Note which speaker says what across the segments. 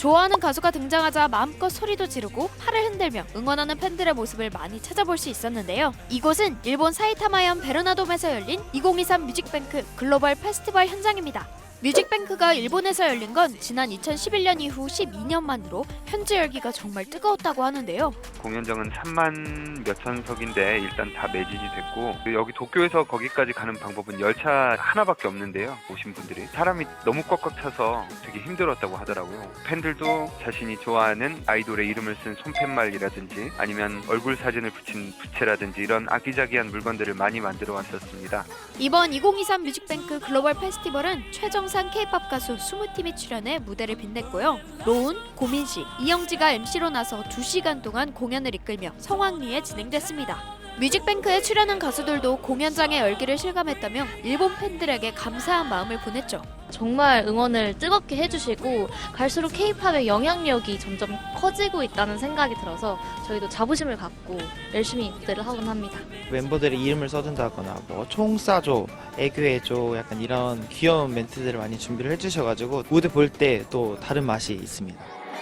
Speaker 1: 좋아하는 가수가 등장하자 마음껏 소리도 지르고 팔을 흔들며 응원하는 팬들의 모습을 많이 찾아볼 수 있었는데요. 이곳은 일본 사이타마현 베르나돔에서 열린 2023 뮤직뱅크 글로벌 페스티벌 현장입니다. 뮤직뱅크가 일본에서 열린 건 지난 2011년 이후 12년 만으로 현지 열기가 정말 뜨거웠다고 하는데요.
Speaker 2: 공연장은 3만 몇천석인데 일단 다 매진이 됐고 그 여기 도쿄에서 거기까지 가는 방법은 열차 하나밖에 없는데요. 오신 분들이 사람이 너무 꽉꽉 차서 되게 힘들었다고 하더라고요. 팬들도 자신이 좋아하는 아이돌의 이름을 쓴 손팻말이라든지 아니면 얼굴 사진을 붙인 부채라든지 이런 아기자기한 물건들을 많이 만들어 왔었습니다.
Speaker 1: 이번 2023 뮤직뱅크 글로벌 페스티벌은 최정 상 K-팝 가수 20팀이 출연해 무대를 빛냈고요. 로운, 고민씨, 이영지가 MC로 나서 2시간 동안 공연을 이끌며 성황리에 진행됐습니다. 뮤직뱅크에 출연한 가수들도 공연장의 열기를 실감했다며 일본 팬들에게 감사한 마음을 보냈죠.
Speaker 3: 정말 응원을 뜨겁게 해주시고 갈수록 K-팝의 영향력이 점점 커지고 있다는 생각이 들어서 저희도 자부심을 갖고 열심히 무대를 하곤 합니다.
Speaker 4: 멤버들의 이름을 써준다거나 뭐 총 쏴줘, 애교해줘 약간 이런 귀여운 멘트들을 많이 준비를 해주셔가지고 무대 볼 때 또 다른 맛이 있습니다.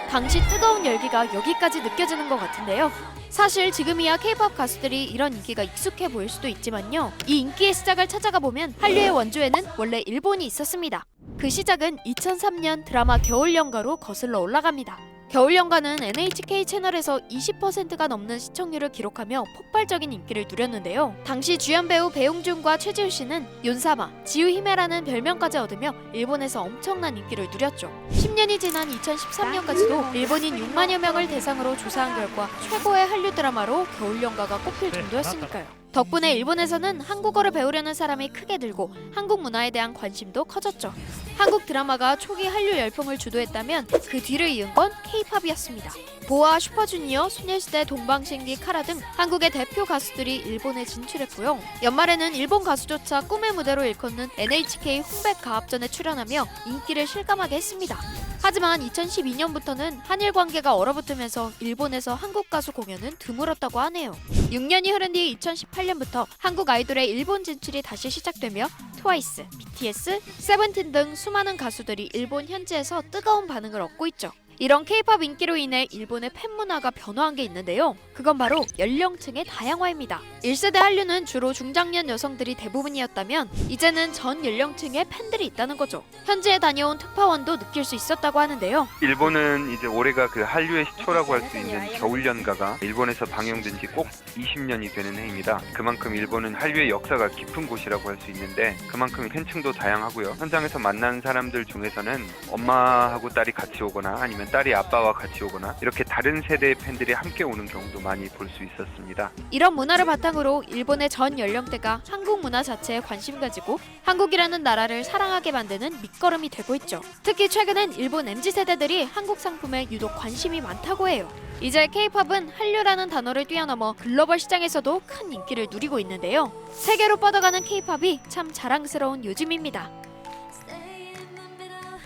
Speaker 1: 당시 뜨거운 열기가 여기까지 느껴지는 것 같은데요. 사실 지금이야 K-팝 가수들이 이런 인기가 익숙해 보일 수도 있지만요. 이 인기의 시작을 찾아가 보면 한류의 원조에는 원래 일본이 있었습니다. 그 시작은 2003년 드라마 겨울연가로 거슬러 올라갑니다. 겨울연가는 NHK 채널에서 20%가 넘는 시청률을 기록하며 폭발적인 인기를 누렸는데요. 당시 주연 배우 배용준과 최지우 씨는 윤사마, 지우 히메라는 별명까지 얻으며 일본에서 엄청난 인기를 누렸죠. 10년이 지난 2013년까지도 일본인 6만여 명을 대상으로 조사한 결과 최고의 한류 드라마로 겨울연가가 꼽힐 정도였으니까요. 덕분에 일본에서는 한국어를 배우려는 사람이 크게 늘고 한국 문화에 대한 관심도 커졌죠. 한국 드라마가 초기 한류 열풍을 주도했다면 그 뒤를 이은 건 K-팝이었습니다. 보아, 슈퍼주니어, 소녀시대, 동방신기, 카라 등 한국의 대표 가수들이 일본에 진출했고요. 연말에는 일본 가수조차 꿈의 무대로 일컫는 NHK 홍백 가합전에 출연하며 인기를 실감하게 했습니다. 하지만 2012년부터는 한일 관계가 얼어붙으면서 일본에서 한국 가수 공연은 드물었다고 하네요. 6년이 흐른 뒤 2018년부터 한국 아이돌의 일본 진출이 다시 시작되며 트와이스, BTS, 세븐틴 등 수많은 가수들이 일본 현지에서 뜨거운 반응을 얻고 있죠. 이런 K-팝 인기로 인해 일본의 팬 문화가 변화한 게 있는데요. 그건 바로 연령층의 다양화입니다. 1세대 한류는 주로 중장년 여성들이 대부분이었다면 이제는 전 연령층의 팬들이 있다는 거죠. 현지에 다녀온 특파원도 느낄 수 있었다고 하는데요.
Speaker 2: 일본은 이제 올해가 그 한류의 시초라고 할 수 있는 겨울 연가가 일본에서 방영된 지 꼭 20년이 되는 해입니다. 그만큼 일본은 한류의 역사가 깊은 곳이라고 할 수 있는데 그만큼 팬층도 다양하고요. 현장에서 만난 사람들 중에서는 엄마하고 딸이 같이 오거나 아니면 딸이 아빠와 같이 오거나 이렇게 다른 세대의 팬들이 함께 오는 경우도 많이 볼 수 있었습니다.
Speaker 1: 이런 문화를 바탕으로 일본의 전 연령대가 한국 문화 자체에 관심 가지고 한국이라는 나라를 사랑하게 만드는 밑거름이 되고 있죠. 특히 최근엔 일본 MZ 세대들이 한국 상품에 유독 관심이 많다고 해요. 이제 K-팝은 한류라는 단어를 뛰어넘어 글로벌 시장에서도 큰 인기를 누리고 있는데요. 세계로 뻗어가는 K-팝이 참 자랑스러운 요즘입니다.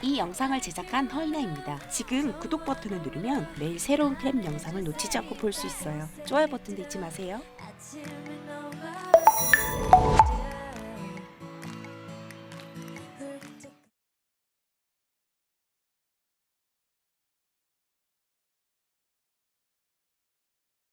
Speaker 5: 이 영상을 제작한 헐나입니다. 지금 구독 버튼을 누르면 매일 새로운 클램 영상을 놓치지 않고 볼 수 있어요. 좋아요 버튼도 잊지 마세요.